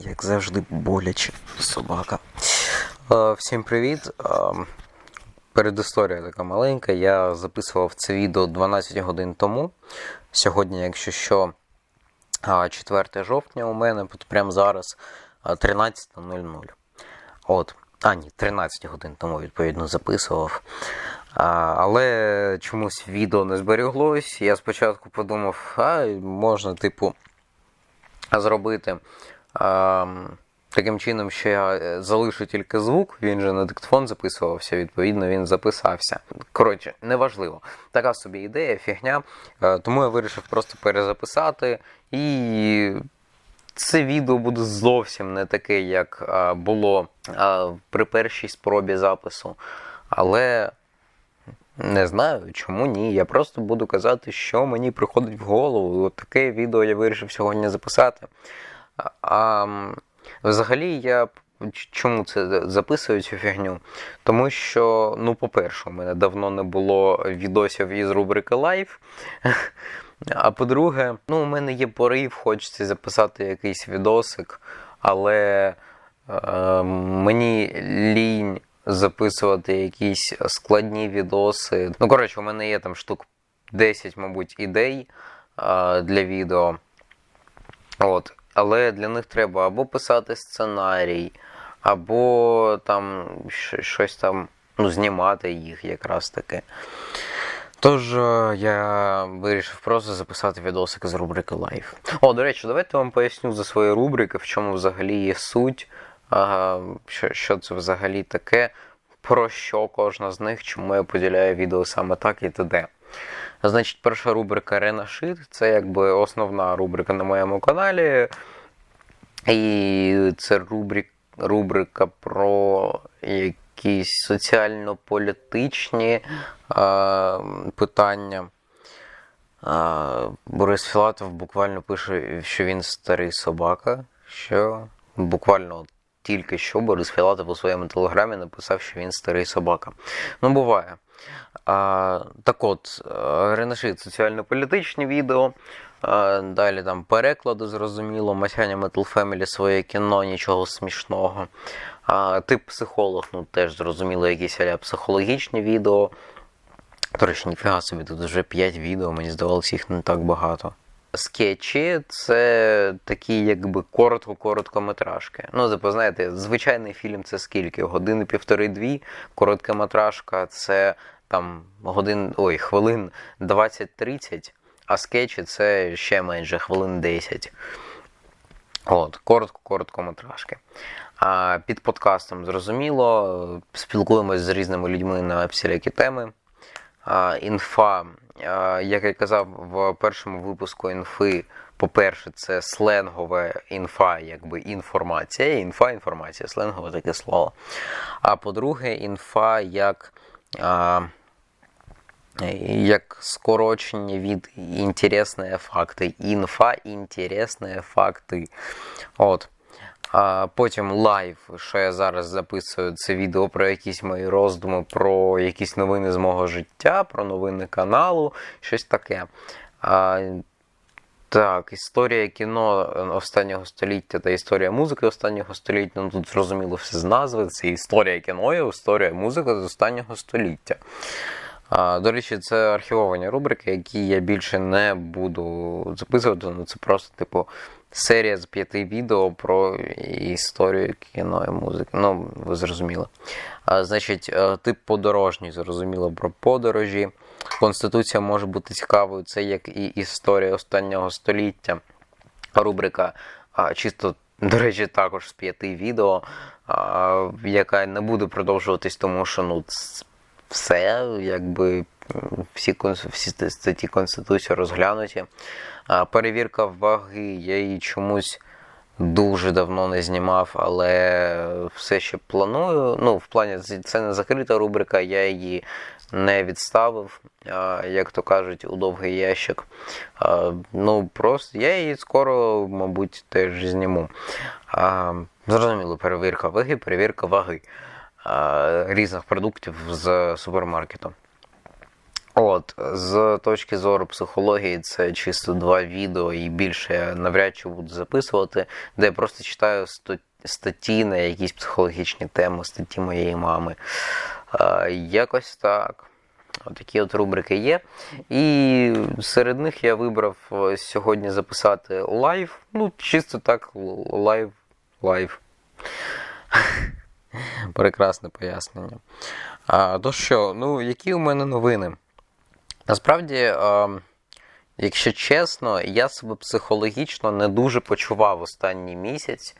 як завжди, боляче собака. Е, Всім привіт. Е, Передісторія така маленька. Я записував це відео 12 годин тому. Сьогодні, якщо що, 4 жовтня у мене, прямо зараз 13.00. От. А, ні, 13 годин тому, відповідно, записував. Але чомусь відео не зберіглось. Я спочатку подумав, а можна, типу, зробити таким чином, що я е, залишу тільки звук, він же на диктофон записувався, відповідно, він записався. Коротше, неважливо. Така собі ідея, фігня. Е, Тому я вирішив просто перезаписати і. Це відео буде зовсім не таке, як було при першій спробі запису. Але не знаю, чому ні. Я просто буду казати, що мені приходить в голову. Таке відео я вирішив сьогодні записати. А, взагалі я чому це записую цю фігню? Тому що, ну, по-перше, у мене давно не було відосів із рубрики Live. А по-друге, ну, у мене є порив, хочеться записати якийсь відосик, але е, мені лінь записувати якісь складні відоси. Ну, коротше, у мене є там штук 10, мабуть, ідей е, для відео. От. Але для них треба або писати сценарій, або там щось там ну, знімати їх якраз таки. Тож е, я вирішив просто записати відосик з рубрики Live. О, до речі, давайте вам поясню за свої рубрики, в чому взагалі є суть, що, що це взагалі таке, про що кожна з них, чому я поділяю відео саме так і т.д. Значить, перша рубрика Ренашит це якби основна рубрика на моєму каналі. І це рубрик, рубрика про якісь соціально-політичні е, питання. А, Борис Філатов буквально пише, що він старий собака. Що буквально тільки що Борис Філатов у своєму телеграмі написав, що він старий собака. Ну, буває. Так от, е, Ренешит соціально-політичні відео. А, далі там переклади, зрозуміло, Масяня Metal Family своє кіно, нічого смішного. А, тип психолог, ну теж зрозуміло, якісь аля психологічні відео. До ніфіга собі, тут вже 5 відео, мені здавалося, їх не так багато. Скетчі це такі, якби коротко-короткометражки. Ну, типу, знаєте, звичайний фільм це скільки? Години півтори-дві, короткометражка це там годин, ой, хвилин 20-30, а скетчі це ще менше, хвилин 10. От, коротко-короткометражки. А під подкастом зрозуміло, спілкуємось з різними людьми на всілякі теми. А, інфа, як я казав в першому випуску інфи, по-перше, це сленгова інфа, якби інформація. Інфа, інформація, сленгове таке слово. А по-друге, інфа як, а, як скорочення від інтересні факти. Інфа, інтересні факти. От. А потім лайв, що я зараз записую, це відео про якісь мої роздуми, про якісь новини з мого життя, про новини каналу, щось таке. А, так, історія кіно останнього століття та історія музики останнього століття. Ну тут зрозуміло все з назви. Це історія кіно і історія музики з останнього століття. А, До речі, це архівовані рубрики, які я більше не буду записувати. Ну це просто, типу, серія з п'яти відео про історію кіно і музики. Ну, ви зрозуміли. А, Значить, е, тип подорожній, зрозуміло, про подорожі. Конституція може бути цікавою, це як і історія останнього століття. Рубрика а, чисто, до речі, також з п'яти відео, а, яка не буде продовжуватись, тому що ну, все, якби всі, всі статті Конституції розглянуті. Перевірка ваги, я її чомусь дуже давно не знімав, але все ще планую. Ну, в плані це не закрита рубрика, я її не відставив, як то кажуть, у довгий ящик. Ну, просто я її скоро, мабуть, теж зніму. Зрозуміло, перевірка ваги, перевірка ваги різних продуктів з супермаркету. От, з точки зору психології, це чисто два відео, і більше я навряд чи буду записувати, де я просто читаю статті на якісь психологічні теми, статті моєї мами. Якось так. Такі от рубрики є. І серед них я вибрав сьогодні записати лайв. Ну, чисто так, лайв, лайв. Прекрасне пояснення. А, То що, ну, які у мене новини? Насправді, якщо чесно, я себе психологічно не дуже почував останній місяць.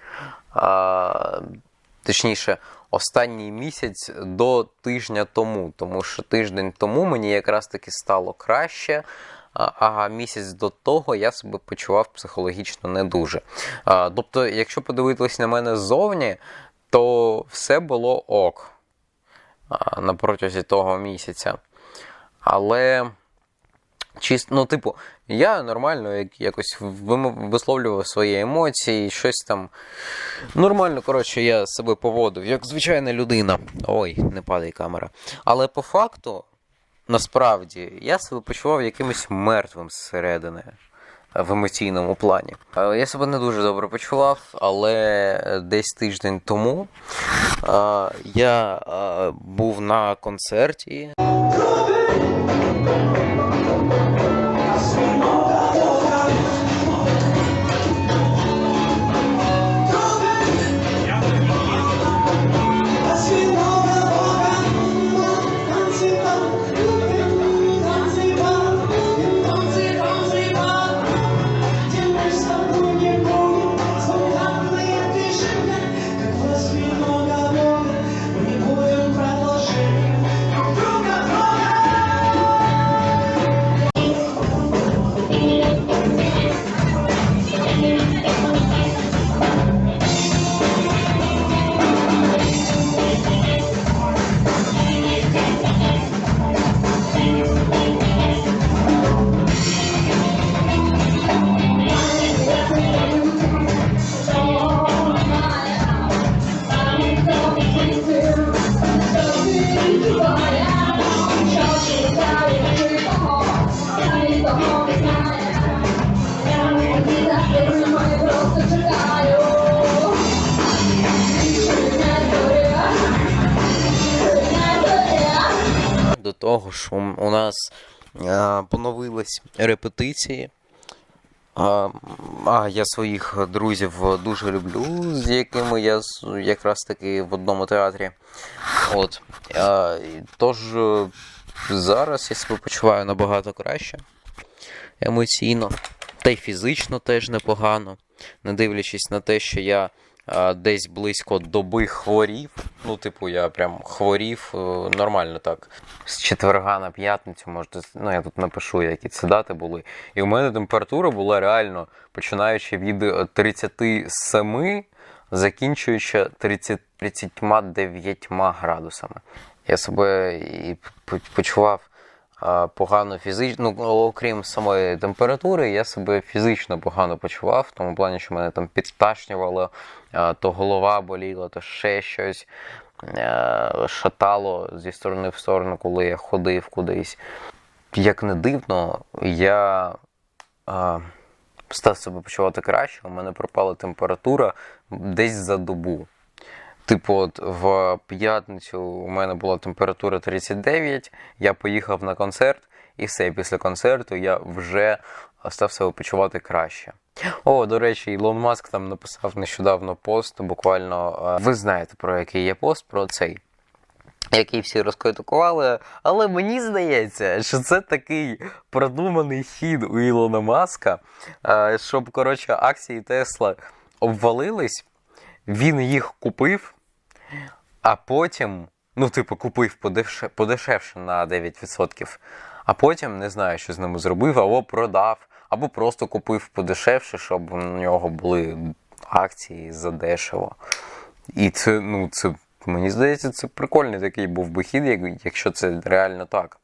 Точніше, останній місяць до тижня тому, тому що тиждень тому мені якраз таки стало краще. А місяць до того я себе почував психологічно не дуже. Тобто, якщо подивитись на мене ззовні, то все було ок на протязі того місяця. Але чисто, ну, типу, я нормально якось висловлював свої емоції, щось там. Нормально, коротше, я себе поводив, як звичайна людина. Ой, не падає камера. Але по факту, насправді, я себе почував якимось мертвим зсередини. В емоційному плані. Я себе не дуже добре почував, але десь тиждень тому я був на концерті. Того що у нас а, поновились репетиції. А, а я своїх друзів дуже люблю, з якими я якраз таки в одному театрі. От. А, Тож зараз я себе почуваю набагато краще емоційно, та й фізично теж непогано, не дивлячись на те, що я десь близько доби хворів. Ну, типу, я прям хворів е, нормально так. З четверга на п'ятницю, можете, ну я тут напишу, які це дати були. І у мене температура була реально починаючи від 37, е, закінчуючи 30, 39 градусами. Я себе і почував погано фізично, ну, окрім самої температури, я себе фізично погано почував, в тому плані, що мене там підташнювало, то голова боліла, то ще щось шатало зі сторони в сторону, коли я ходив кудись. Як не дивно, я став себе почувати краще, у мене пропала температура десь за добу. Типу, от в п'ятницю у мене була температура 39, я поїхав на концерт, і все, після концерту я вже став себе почувати краще. О, до речі, Ілон Маск там написав нещодавно пост, буквально е, ви знаєте, про який є пост, про цей. Який всі розкритикували, але мені здається, що це такий продуманий хід у Ілона Маска, е, щоб коротше акції Тесла обвалились, він їх купив, а потім, ну, типу, купив подешев, подешевше на 9%, а потім не знаю, що з ними зробив, або продав, або просто купив подешевше, щоб у нього були акції за дешево. І це, ну, це, мені здається, це прикольний такий був би хід, якщо це реально так.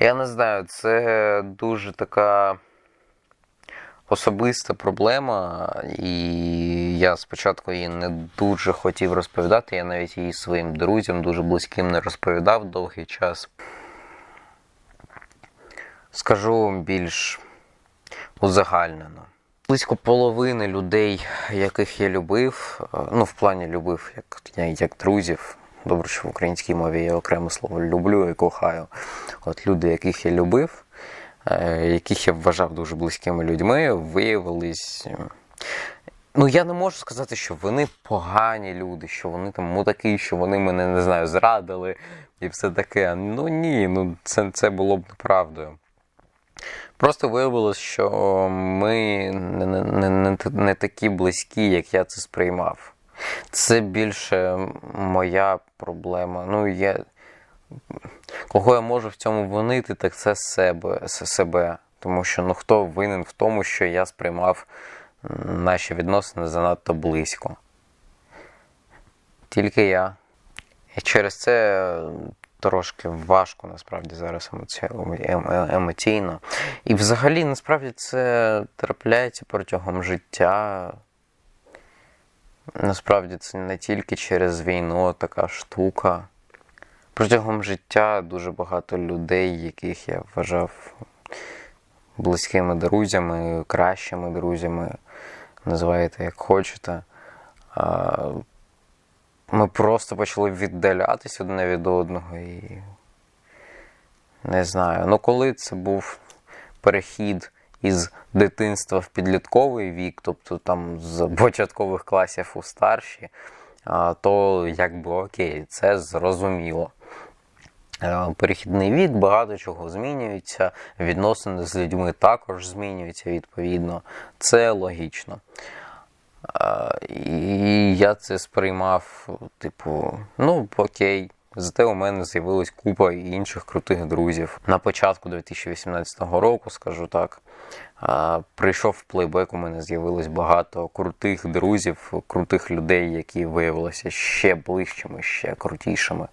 Я не знаю, це дуже така особиста проблема, і я спочатку її не дуже хотів розповідати. Я навіть її своїм друзям дуже близьким не розповідав довгий час. скажу більш узагальнено. Близько половини людей, яких я любив, е, ну в плані любив, як, як друзів. Добре, що в українській мові є окреме слово люблю і кохаю. От люди, яких я любив, е, яких я вважав дуже близькими людьми, виявились. е, Ну, я не можу сказати, що вони погані люди, що вони там мудаки, що вони мене не знаю, зрадили і все таке. Ну ні, ну це, це було б неправдою. Просто виявилось, що ми не, не, не, не, такі близькі, як я це сприймав. Це більше моя проблема. Ну, я... Кого я можу в цьому винити, так це себе, себе. Тому що ну, хто винен в тому, що я сприймав наші відносини занадто близько. Тільки я. І через це трошки важко насправді зараз емоці... ем- ем- емоційно. І взагалі, насправді, це трапляється протягом життя. Насправді це не тільки через війну така штука. Протягом життя дуже багато людей, яких я вважав близькими друзями, кращими друзями, називаєте як хочете. Ми просто почали віддалятись одне від одного і не знаю. Ну, коли це був перехід із дитинства в підлітковий вік, тобто там з початкових класів у старші, то якби окей, це зрозуміло. Е, Перехідний вік, багато чого змінюється, відносини з людьми також змінюються відповідно. Це логічно. І я це сприймав, типу, ну окей. Зате у мене з'явилась купа інших крутих друзів. На початку 2018 року, скажу так, прийшов плейбек, у мене з'явилось багато крутих друзів, крутих людей, які виявилися ще ближчими, ще крутішими,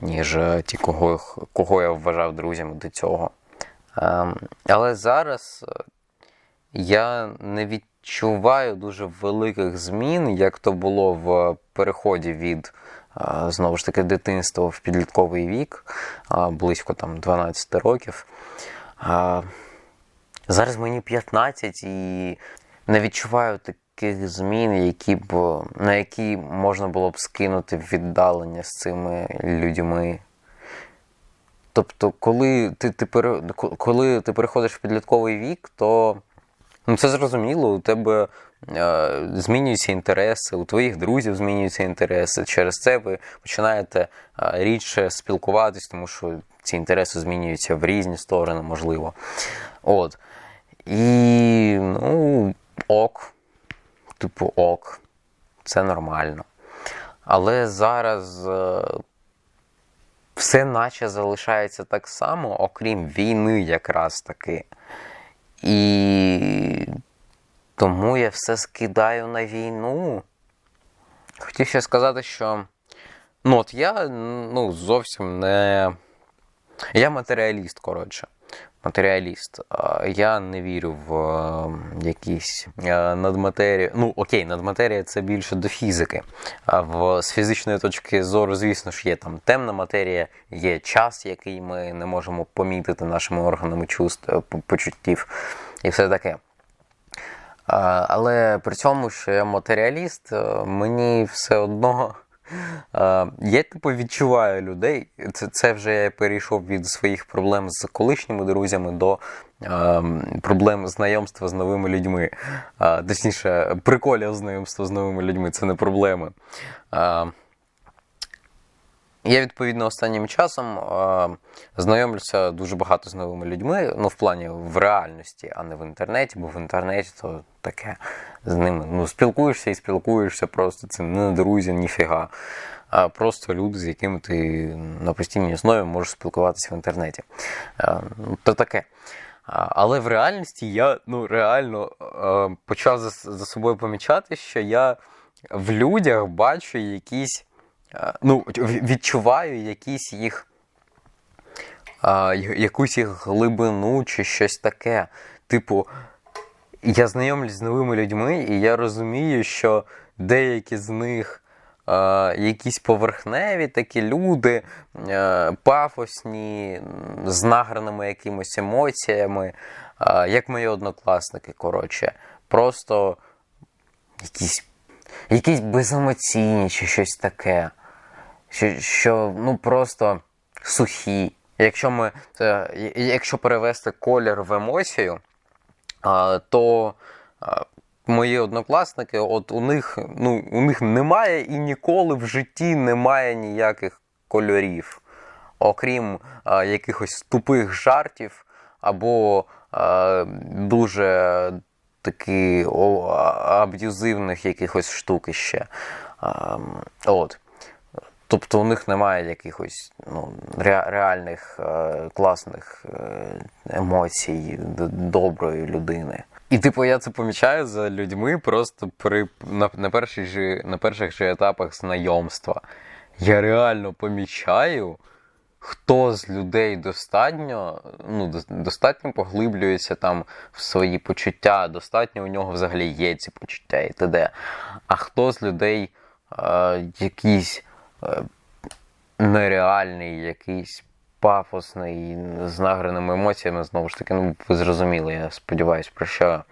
ніж е, ті, кого, кого я вважав друзями до цього. Ем, Але зараз е, я не відчуваю дуже великих змін, як то було в переході від знову ж таки дитинства в підлітковий вік, близько там 12 років. Зараз мені 15 і не відчуваю таких змін, які б, на які можна було б скинути віддалення з цими людьми. Тобто, коли ти, ти, коли ти переходиш в підлітковий вік, то ну, це зрозуміло, у тебе е, змінюються інтереси, у твоїх друзів змінюються інтереси. Через це ви починаєте е, рідше спілкуватись, тому що ці інтереси змінюються в різні сторони, можливо. От. І ну, ок, типу, ок, це нормально. Але зараз е, все наче залишається так само, окрім війни, якраз таки. І тому я все скидаю на війну. Хотів ще сказати, що ну, от я ну, зовсім не. Я матеріаліст, коротше. Матеріаліст. Я не вірю в е, якісь е, надматерію. Ну, окей, надматерія це більше до фізики. А в, з фізичної точки зору, звісно ж, є там темна матерія, є час, який ми не можемо помітити нашими органами чувств, е, почуттів і все таке. Але при цьому, що я матеріаліст, мені все одно. Я типу відчуваю людей. Це, це вже я перейшов від своїх проблем з колишніми друзями до проблем знайомства з новими людьми. Точніше, приколів знайомства з новими людьми це не проблеми. Я відповідно останнім часом е, знайомлюся дуже багато з новими людьми, ну в плані в реальності, а не в інтернеті, бо в інтернеті то таке з ними. Ну, спілкуєшся і спілкуєшся просто. Це не друзі, ніфіга. А просто люди, з якими ти на постійній основі можеш спілкуватися в інтернеті. Е, ну, то таке. Але в реальності я ну, реально е, почав за собою помічати, що я в людях бачу якісь. Е, ну, відчуваю якісь їх, якусь їх глибину чи щось таке. Типу, я знайомлюсь з новими людьми, і я розумію, що деякі з них якісь поверхневі такі люди, е, пафосні, з награними якимось емоціями, е, як мої однокласники, коротше. Просто якісь, якісь беземоційні чи щось таке. Що, що ну просто сухі. Якщо ми це, якщо перевести колір в емоцію, то мої однокласники, от у них, ну, у них немає і ніколи в житті немає ніяких кольорів, окрім якихось тупих жартів або дуже таки аб'юзивних якихось штук іще. От. Тобто у них немає якихось ну, ре- реальних е, класних е, емоцій доброї людини. І типу я це помічаю за людьми просто при на, на, перших же, на перших же етапах знайомства. Я реально помічаю, хто з людей достатньо, ну, достатньо поглиблюється там в свої почуття, достатньо у нього взагалі є ці почуття і т.д. А хто з людей е, якийсь е, нереальний, якийсь пафосний, з награними емоціями, знову ж таки, ну, ви зрозуміли, я сподіваюся, про що.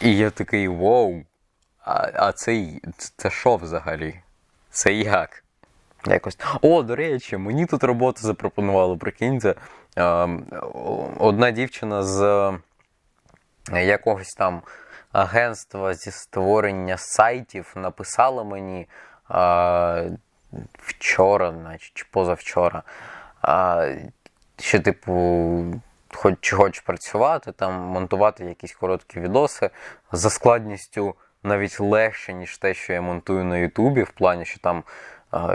І я такий воу. А, а це, це що взагалі? Це як? Якось. О, до речі, мені тут роботу запропонували, прикиньте. Ем, Одна дівчина з е, якогось там агентства зі створення сайтів написала мені е, вчора, наче, чи позавчора, е, що, типу, хоч, чи хочеш працювати, там, монтувати якісь короткі відоси за складністю навіть легше, ніж те, що я монтую на Ютубі, в плані, що там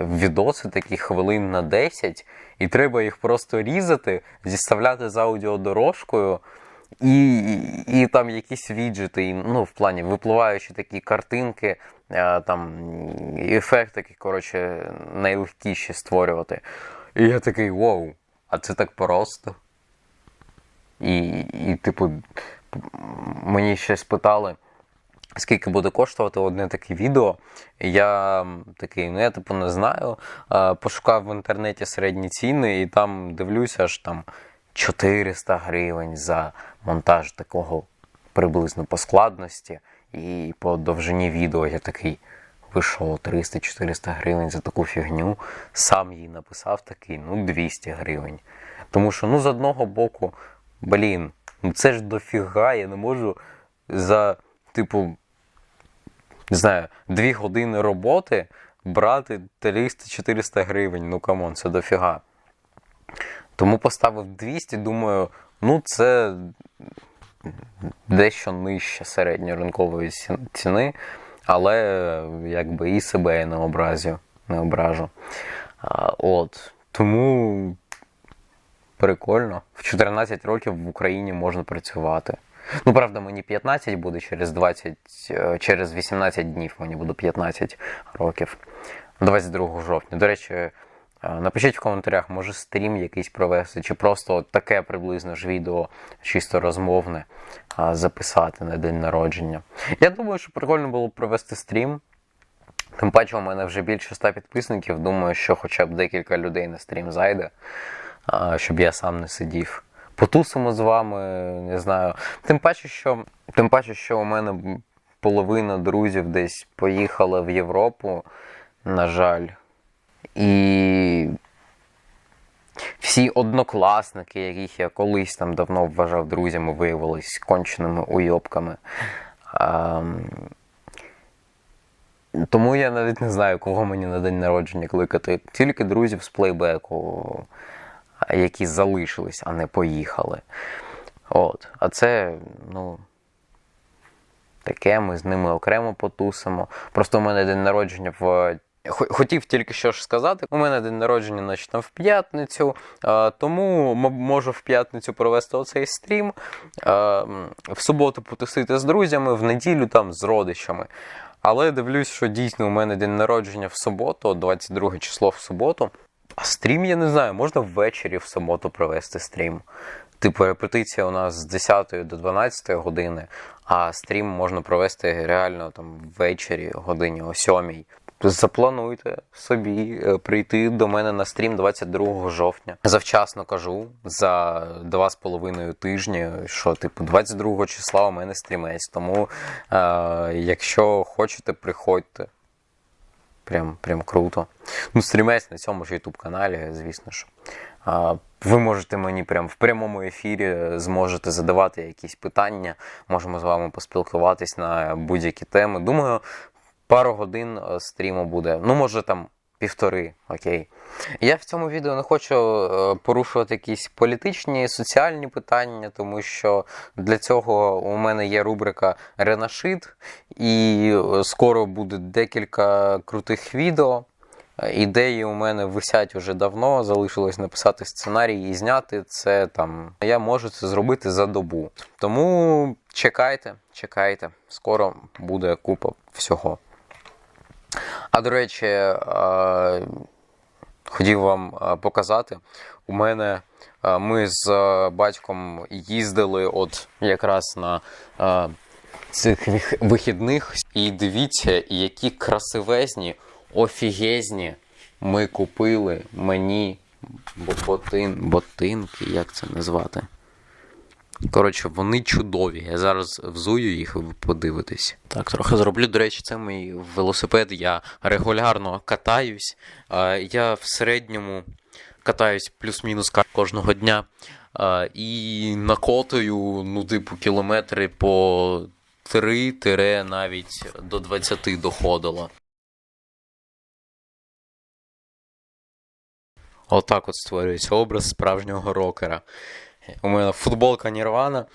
відоси такі хвилин на 10, і треба їх просто різати, зіставляти з аудіодорожкою. І, і, і там якісь віджити, ну, в плані випливаючі такі картинки, е, там і ефектики, коротше, найлегкіші створювати. І я такий вау, а це так просто. І, і типу, мені ще спитали, скільки буде коштувати одне таке відео. Я такий, ну я типу не знаю. Пошукав в інтернеті середні ціни, і там дивлюся, аж там 400 гривень за монтаж такого приблизно по складності і по довжині відео. Я такий. Ви що, 300-400 гривень за таку фігню? Сам їй написав такий, ну 200 гривень. Тому що, ну, з одного боку, блін, ну це ж дофіга, я не можу за, типу, не знаю, дві години роботи брати 300-400 гривень. Ну камон, це дофіга. Тому поставив 200, думаю, ну це дещо нижче середньоринкової ціни, але якби і себе я не образю, не ображу. А, от. Тому прикольно. В 14 років в Україні можна працювати. Ну, правда, мені 15 буде через 20, е, через 18 днів мені буде 15 років. 22 жовтня. До речі, напишіть в коментарях, може стрім якийсь провести, чи просто таке приблизно ж відео, чисто розмовне, записати на день народження. Я думаю, що прикольно було б провести стрім. Тим паче, у мене вже більше 100 підписників. Думаю, що хоча б декілька людей на стрім зайде, щоб я сам не сидів. Потусимо з вами, не знаю. Тим паче, що, тим паче, що у мене половина друзів десь поїхала в Європу, на жаль. І всі однокласники, яких я колись там давно вважав друзями, виявились конченими уйобками. Ам, тому я навіть не знаю, кого мені на день народження кликати. Тільки друзів з плейбеку, які залишились, а не поїхали. От. А це, ну. Таке, ми з ними окремо потусимо. Просто у мене день народження в. Хо- Хотів тільки що ж сказати, у мене день народження значить, в п'ятницю, тому можу в п'ятницю провести оцей стрім, в суботу потусити з друзями, в неділю там з родичами. Але дивлюсь, що дійсно у мене день народження в суботу, 22 число в суботу. А стрім я не знаю, можна ввечері в суботу провести стрім. Типу, репетиція у нас з 10 до 12 години, а стрім можна провести реально там ввечері, годині о 7. Заплануйте собі е, прийти до мене на стрім 22 жовтня. Завчасно кажу за два з половиною тижні, що типу 22 числа у мене стрімець. Тому е, якщо хочете, приходьте. Прям, прям круто. Ну, стрімець на цьому ж YouTube каналі, звісно ж. Ви можете мені прям в прямому ефірі зможете задавати якісь питання. Можемо з вами поспілкуватись на будь-які теми. Думаю, пару годин е, стріму буде. Ну, може там півтори, окей. Я в цьому відео не хочу е, порушувати якісь політичні, соціальні питання, тому що для цього у мене є рубрика Ренашит, і е, скоро буде декілька крутих відео. Ідеї у мене висять уже давно, залишилось написати сценарій і зняти це там. Я можу це зробити за добу. Тому чекайте, чекайте, скоро буде купа всього. А до речі, е, хотів вам е, показати. У мене е, ми з батьком їздили от якраз на цих вихідних. І дивіться, які красивезні, офігезні ми купили мені ботин, ботинки, як це назвати? Коротше, вони чудові. Я зараз взую їх, ви подивитесь. Так, трохи зроблю. До речі, це мій велосипед. Я регулярно катаюсь. Я в середньому катаюсь плюс-мінус кожного дня. І накотую, ну, типу, кілометри по 3 навіть до 20 доходило. Отак от створюється образ справжнього рокера. У мене футболка Нірвана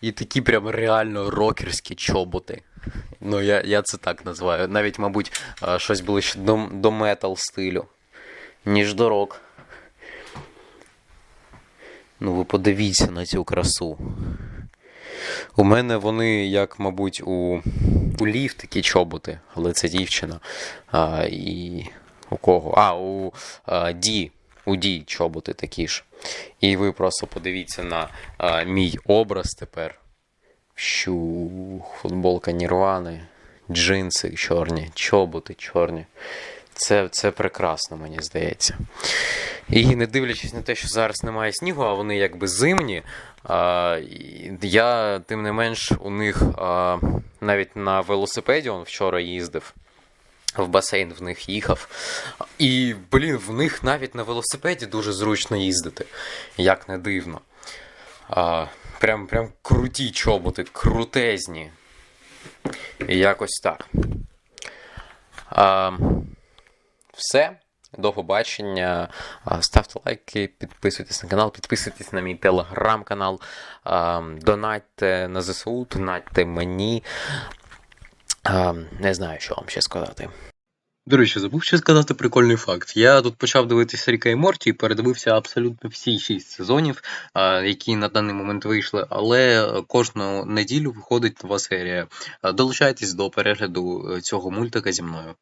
і такі прям реально рокерські чоботи. Ну, я, я це так називаю. Навіть, мабуть, щось ближче до, до метал стилю, ніж до рок. Ну, ви подивіться на цю красу. У мене вони, як, мабуть, у, у Лів такі чоботи, але це дівчина. А, і у кого? А, у а, Ді. У Ді чоботи такі ж. І ви просто подивіться на а, мій образ тепер. Щу, футболка Нірвани, джинси чорні, чоботи чорні. Це, це прекрасно, мені здається. І не дивлячись на те, що зараз немає снігу, а вони якби зимні. А, я, тим не менш, у них а, навіть на велосипеді он вчора їздив. В басейн в них їхав. І, блін, в них навіть на велосипеді дуже зручно їздити. Як не дивно. А, прям, прям круті чоботи, крутезні. І якось так. А, все. До побачення. Ставте лайки, підписуйтесь на канал, підписуйтесь на мій телеграм-канал, донатьте на ЗСУ, донатьте мені. А, Не знаю, що вам ще сказати. До речі, забув ще сказати прикольний факт. Я тут почав дивитися Ріка і Морті і передивився абсолютно всі шість сезонів, які на даний момент вийшли, але кожну неділю виходить нова серія. Долучайтесь до перегляду е, цього мультика зі мною.